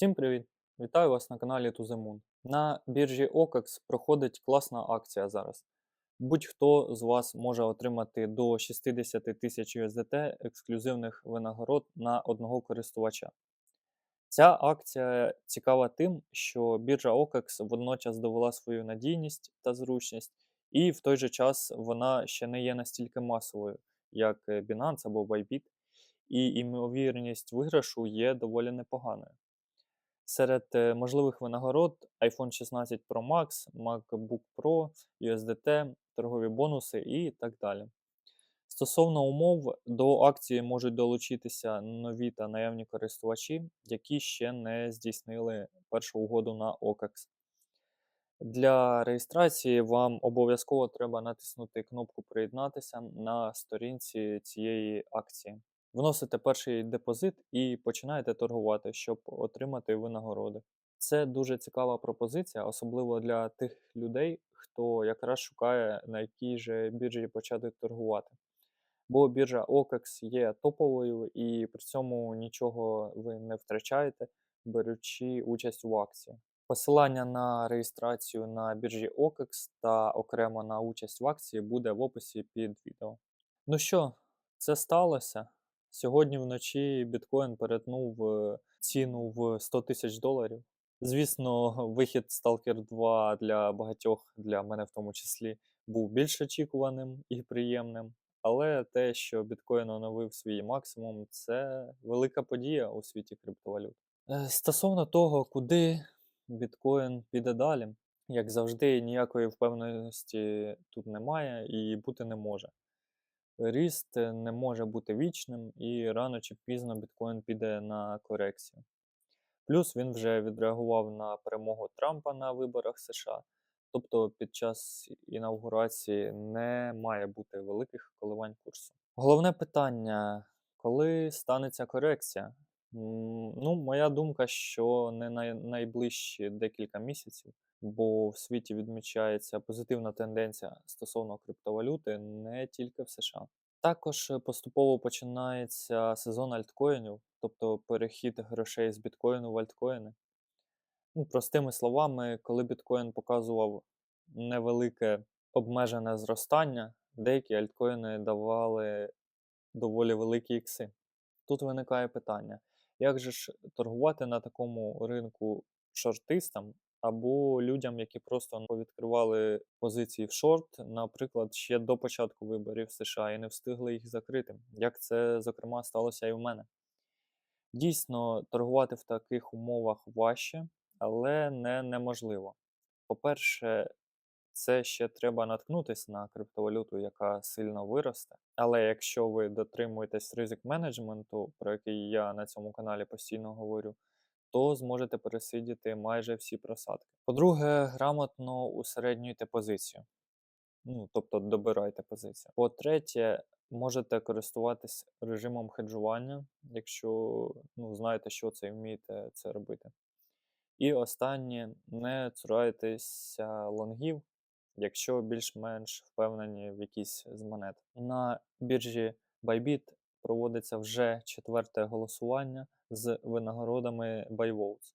Всім привіт! Вітаю вас на каналі The На біржі OKEX проходить класна акція зараз. Будь-хто з вас може отримати до 60 тисяч USDT ексклюзивних винагород на одного користувача. Ця акція цікава тим, що біржа OKEX водночас довела свою надійність та зручність, і в той же час вона ще не є настільки масовою, як е, Binance або Bybit, і ймовірність виграшу є доволі непоганою. Серед е, можливих винагород iPhone 16 Pro Max, MacBook Pro, USDT, торгові бонуси і так далі. Стосовно умов, до акції можуть долучитися нові та наявні користувачі, які ще не здійснили першу угоду на OKEX. Для реєстрації вам обов'язково треба натиснути кнопку Приєднатися на сторінці цієї акції. Вносите перший депозит і починаєте торгувати, щоб отримати винагороди. Це дуже цікава пропозиція, особливо для тих людей, хто якраз шукає на якій же біржі почати торгувати. Бо біржа OKEX є топовою і при цьому нічого ви не втрачаєте, беручи участь в акції. Посилання на реєстрацію на біржі OKEX та окремо на участь в акції буде в описі під відео. Ну що, це сталося. Сьогодні вночі біткоін перетнув е, ціну в 100 тисяч доларів. Звісно, вихід Stalker 2 для багатьох, для мене в тому числі, був більш очікуваним і приємним. Але те, що біткоін оновив свій максимум, це велика подія у світі криптовалют. Е, Стосовно того, куди біткоін піде далі, як завжди, ніякої впевненості тут немає і бути не може. Ріст е, не може бути вічним, і рано чи пізно біткоін піде на корекцію. Плюс він вже відреагував на перемогу Трампа на виборах США. Тобто під час інаугурації не має бути великих коливань курсу. Головне питання: коли станеться корекція? Ну, моя думка, що не на найближчі декілька місяців, бо в світі відмічається позитивна тенденція стосовно криптовалюти не тільки в США. Також е, поступово починається сезон альткоїнів, тобто перехід грошей з біткоїну в альткоїни. Ну, простими словами, коли біткоін показував невелике обмежене зростання, деякі альткоїни давали доволі великі ікси. Тут виникає питання: як же ж торгувати на такому ринку шортистам або людям, які просто повідкривали позиції в шорт, наприклад, ще до початку виборів США і не встигли їх закрити, як це, зокрема, сталося і в мене. Дійсно, торгувати в таких умовах важче, але не неможливо. По-перше, це ще треба наткнутися на криптовалюту, яка сильно виросте. Але якщо ви дотримуєтесь ризик менеджменту, про який я на цьому каналі постійно говорю, то зможете пересидіти майже всі просадки. По-друге, грамотно усереднюйте позицію. Ну, тобто добирайте позицію. По-третє, можете користуватись режимом хеджування, якщо ну, знаєте, що це і вмієте це робити. І останнє, не цурайтеся лонгів, якщо більш-менш впевнені в якійсь з монет. На біржі Bybit проводиться вже четверте голосування з винагородами BuyVotes.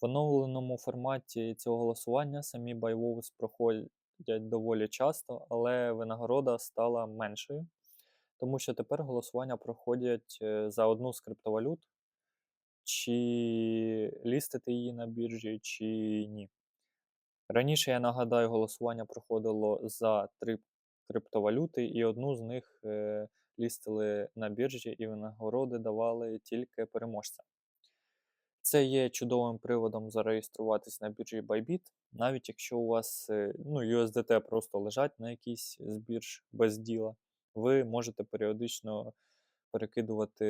В оновленому форматі цього голосування самі BuyVotes проходять доволі часто, але винагорода стала меншою, тому що тепер голосування проходять е, за одну з криптовалют, чи лістити її на біржі, чи ні. Раніше, я нагадаю, голосування проходило за три криптовалюти, і одну з них е, лістили на біржі, і винагороди давали тільки переможцям. Це є чудовим приводом зареєструватись на біржі Bybit, навіть якщо у вас е, ну, USDT просто лежать на якійсь з бірж без діла, ви можете періодично перекидувати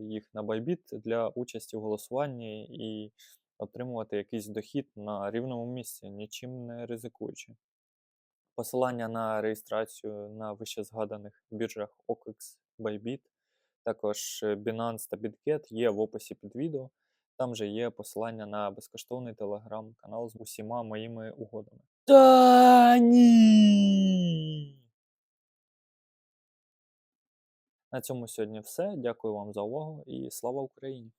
їх на Bybit для участі в голосуванні і отримувати якийсь дохід на рівному місці, нічим не ризикуючи. Посилання на реєстрацію на вище згаданих біржах OKEX, Bybit, також е, Binance та BitGet є в описі під відео. Там же є посилання на безкоштовний телеграм-канал з усіма моїми угодами. Та ні! На цьому сьогодні все. Дякую вам за увагу і слава Україні!